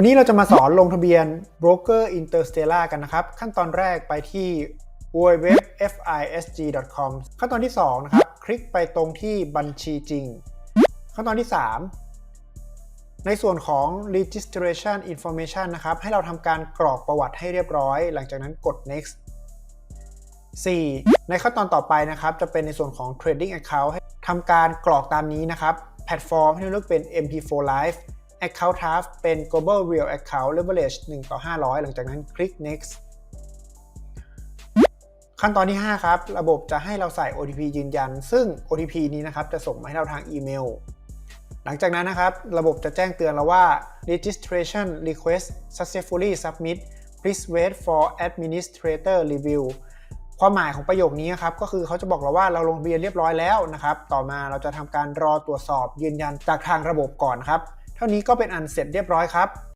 วันนี้เราจะมาสอนลงทะเบียน Broker Interstellar กันนะครับ ขั้นตอนแรกไปที่ www.fisg.com ขั้นตอนที่ 2 นะครับ คลิกไปตรงที่บัญชีจริง ขั้นตอนที่ 3 ในส่วนของ registration information นะครับ ให้เราทำการกรอกประวัติให้เรียบร้อย หลังจากนั้นกด next 4. ในขั้นตอนต่อไปนะครับ จะเป็นในส่วนของ trading account ให้ทำการกรอกตามนี้นะครับ แพลตฟอร์มให้เลือกเป็น MP4 Live Account Type เป็น Global Real Account Leverage 1 ต่อ 500 หลังจากนั้นคลิก next ขั้นตอนที่ 5 ครับ ระบบจะให้เราใส่ OTP ยืนยัน ซึ่ง OTP นี้นะครับจะส่งมาให้เราทางอีเมล หลังจากนั้นนะครับ ระบบจะแจ้งเตือนเราว่า registration request successfully submit please wait for administrator review ความหมายของประโยคนี้ครับก็คือเขาจะบอกเราว่าเราลงทะเบียนเรียบร้อยแล้วนะครับ ต่อมาเราจะทำการรอตรวจสอบยืนยันจากทางระบบก่อนครับ เท่านี้ก็เป็นอันเสร็จเรียบร้อยครับ